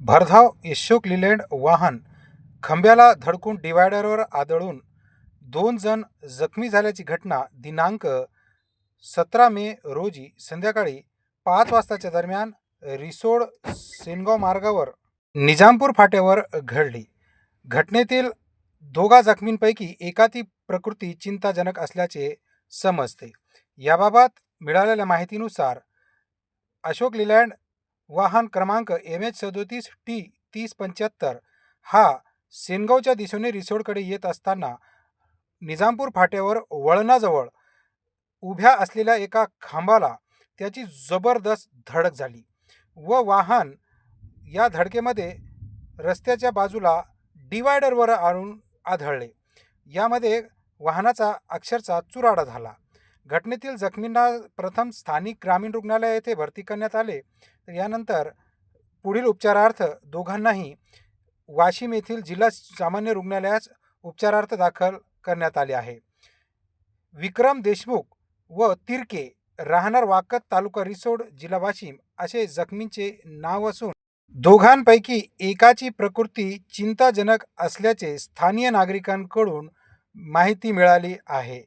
भरधाव अशोक लिलँड वाहन खंब्याला धडकून डिवायडरवर आदळून दोन जण जखमी झाल्याची घटना दिनांक सतरा मे रोजी संध्याकाळी पाच वाजताच्या दरम्यान रिसोड सेनगाव मार्गावर निजामपूर फाट्यावर घडली. घटनेतील दोघा जखमींपैकी एकाची प्रकृती चिंताजनक असल्याचे समजते. याबाबत मिळालेल्या माहितीनुसार अशोक लिलँड वाहन क्रमांक एम एच सदोतीस टी तीस पंच्याहत्तर. हा सेनगावच्या दिशेने रिसोडकडे येत असताना निजामपूर फाट्यावर वळणाजवळ उभ्या असलेल्या एका खांबाला त्याची जबरदस्त धडक झाली व वाहन या धडकेमध्ये रस्त्याच्या बाजूला डिवायडरवर आणून आढळले. यामध्ये वाहनाचा अक्षरशः चुराडा झाला. घटनेतील जखमींना प्रथम स्थानिक ग्रामीण रुग्णालय येथे भरती करण्यात आले. तर यानंतर पुढील उपचारार्थ दोघांनाही वाशिम येथील जिल्हा सामान्य रुग्णालयास उपचारार्थ दाखल करण्यात आले आहे. विक्रम देशमुख व तिरके राहणार वाकत तालुका रिसोड जिल्हा वाशिम असे जखमींचे नाव असून दोघांपैकी एकाची प्रकृती चिंताजनक असल्याचे स्थानीय नागरिकांकडून माहिती मिळाली आहे.